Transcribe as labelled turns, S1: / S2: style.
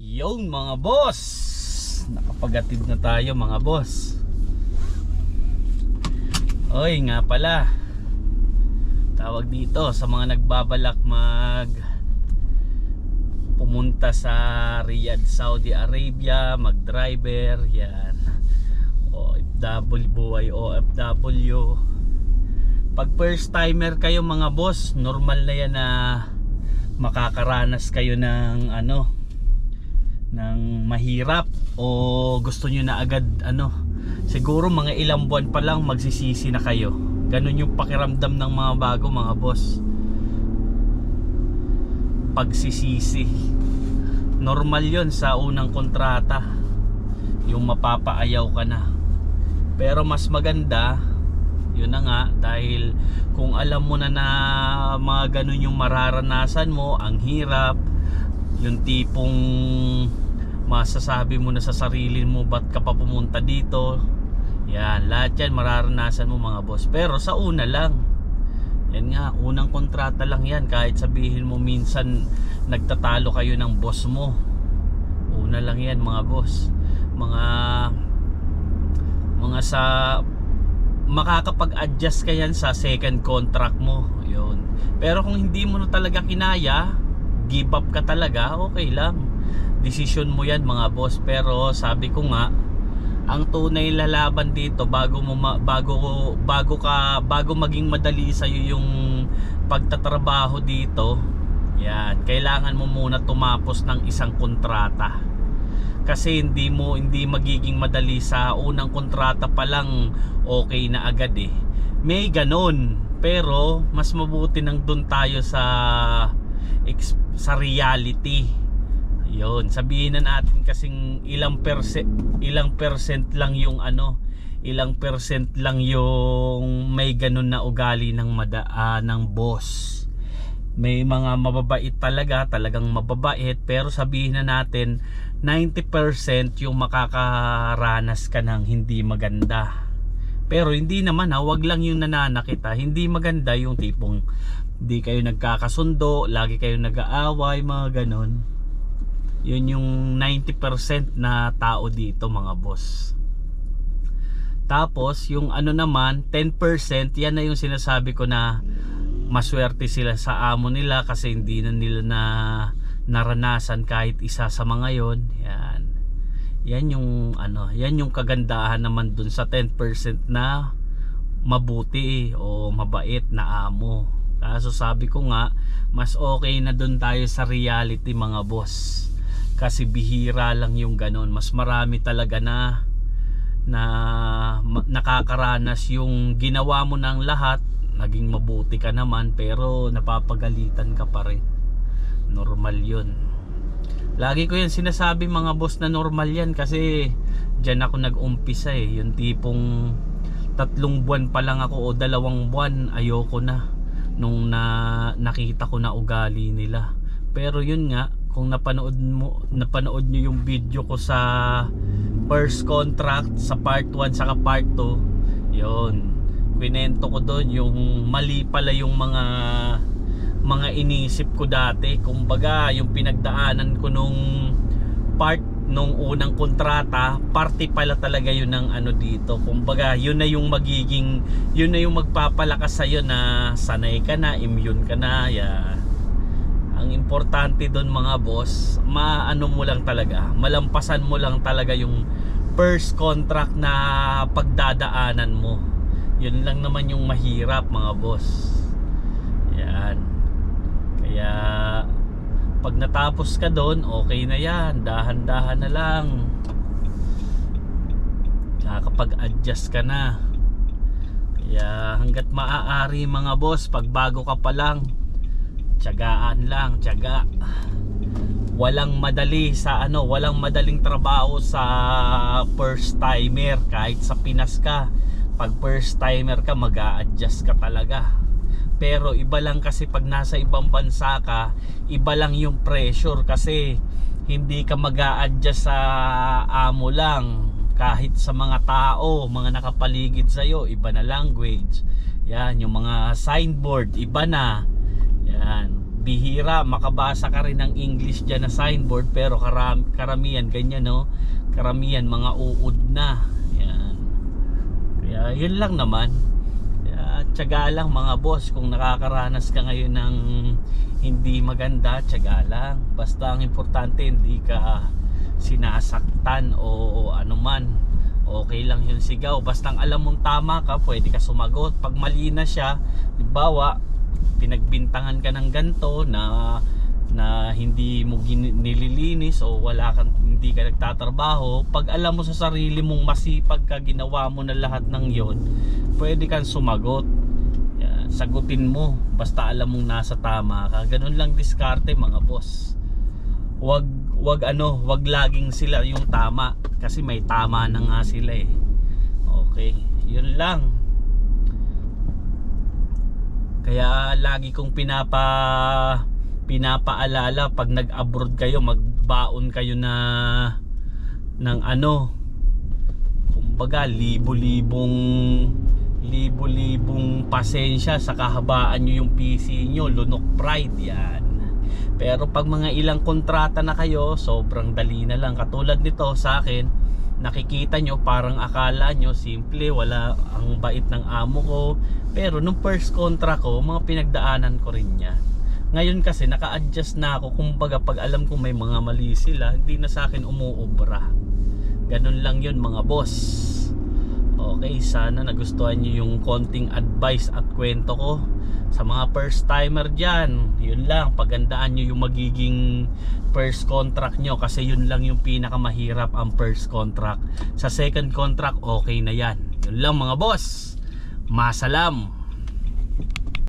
S1: Yon mga boss. Nakapagatid na tayo mga boss. Oy nga pala. Tawag dito sa mga nagbabalak mag Pumunta sa Riyadh, Saudi Arabia Mag-driver Yan. OFW buhay OFW Pag first timer kayo mga boss Normal na yan na Makakaranas kayo ng ano ng mahirap o gusto nyo na agad ano siguro mga ilang buwan pa lang magsisisi na kayo. Ganun yung pakiramdam ng mga bago mga boss. Pagsisisi. Normal yon sa unang kontrata. Yung mapapaayaw ka na. Pero mas maganda yun na nga dahil kung alam mo na na mga ganun yung mararanasan mo ang hirap yung tipong masasabi mo na sa sarili mo ba't ka pa pumunta dito? Yan lahat yan mararanasan mo mga boss. Pero sa una lang. Yan nga unang kontrata lang yan. Kahit sabihin mo minsan nagtatalo kayo ng boss mo. Una lang yan mga boss. Mga mga sa makakapag-adjust ka yan sa second contract mo. Yun. Pero kung hindi mo na talaga kinaya give up ka talaga okay lang decision mo yan mga boss. Pero sabi ko nga ang tunay lalaban dito bago mo ma- bago bago ka bago maging madali sa yung pagtatrabaho dito yan kailangan mo muna tumapos ng isang kontrata. Kasi hindi mo hindi magiging madali sa unang kontrata pa lang okay na agad eh. May ganon pero mas mabuti nang doon tayo sa sa reality yon sabihin na natin kasing ilang percent ilang percent lang yung ano ilang percent lang yung may ganun na ugali ng mada, ah, ng boss. May mga mababait talaga talagang mababait pero sabihin na natin 90% yung makakaranas ka ng hindi maganda. Pero hindi naman ha wag lang yung nananakit ha. Hindi maganda yung tipong di kayo nagkakasundo lagi kayo nag-aaway mga ganon yun yung 90% na tao dito mga boss. Tapos yung ano naman 10% yan na yung sinasabi ko na maswerte sila sa amo nila kasi hindi na nila na naranasan kahit isa sa mga yon yan. Yan yung ano yan yung kagandahan naman dun sa 10% na mabuti o mabait na amo. Kaso sabi ko nga mas okay na dun tayo sa reality mga boss kasi bihira lang yung ganon. Mas marami talaga na na nakakaranas yung ginawa mo ng lahat. Naging mabuti ka naman pero napapagalitan ka pa rin. Normal yun. Lagi ko yan sinasabi mga boss na normal yan. Kasi dyan ako nag-umpisa eh. Yung tipong tatlong buwan pa lang ako o dalawang buwan ayoko na. Nung na nakita ko na ugali nila. Pero yun nga kung napanood mo napanood nyo yung video ko sa first contract sa part 1 saka part 2 yun. Kwento ko doon yung mali pala yung mga mga inisip ko dati. Kumbaga yung pinagdaanan ko nung part nung unang kontrata parte pala talaga yun ng ano dito. Kumbaga yun na yung magiging yun na yung magpapalakas sa'yo na sanay ka na immune ka na yeah. Ang importante doon mga boss maano mo lang talaga malampasan mo lang talaga yung first contract na pagdadaanan mo. Yun lang naman yung mahirap mga boss. Yan. Kaya pag natapos ka doon okay na yan. Dahan-dahan na lang. Nakakapag-adjust ka na. Kaya hanggat maaari mga boss pag bago ka pa lang tiyagaan lang tiyaga. Walang madali sa ano walang madaling trabaho sa first timer. Kahit sa Pinas ka pag first timer ka mag adjust ka talaga. Pero iba lang kasi pag nasa ibang bansa ka iba lang yung pressure kasi hindi ka mag adjust sa amo lang. Kahit sa mga tao mga nakapaligid sa'yo iba na language. Yan yung mga signboard iba na yan. Bihira makabasa ka rin ng English dyan na signboard pero karam, karamihan ganyan no? Karamihan mga uod na. Yan. Kaya yun lang naman. Kaya tsaga lang mga boss kung nakakaranas ka ngayon ng hindi maganda tsaga lang. Basta ang importante hindi ka sinasaktan o ano man. Okay lang yung sigaw. Basta alam mong tama ka pwede ka sumagot. Pag mali na siya halimbawa pinagbintangan ka ng ganto na na hindi mo nililinis o wala kang hindi ka nagtatrabaho pag alam mo sa sarili mong masipag ka ginawa mo na lahat ng yon pwede kang sumagot. Sagutin mo basta alam mong nasa tama ka. Ganun lang diskarte mga boss. Wag wag ano wag laging sila yung tama kasi may tama na nga sila eh. Okay yun lang kaya lagi kong pinapa pinapaalala pag nag-abroad kayo magbaon kayo na ng ano kumbaga libo-libong libo-libong pasensya sa kahabaan nyo yung PC nyo lunok pride yan. Pero pag mga ilang kontrata na kayo sobrang dali na lang. Katulad nito sa akin nakikita nyo parang akala nyo simple wala ang bait ng amo ko. Pero nung first contract ko mga pinagdaanan ko rin yan. Ngayon kasi naka-adjust na ako. Kumbaga pag alam kong may mga mali sila hindi na sa akin umuobra ganun lang yun mga boss. Okay sana nagustuhan nyo yung konting advice at kwento ko sa mga first timer dyan yun lang pagandaan nyo yung magiging first contract nyo kasi yun lang yung pinakamahirap ang first contract. Sa second contract okay na yan. Yun lang mga boss. Masalam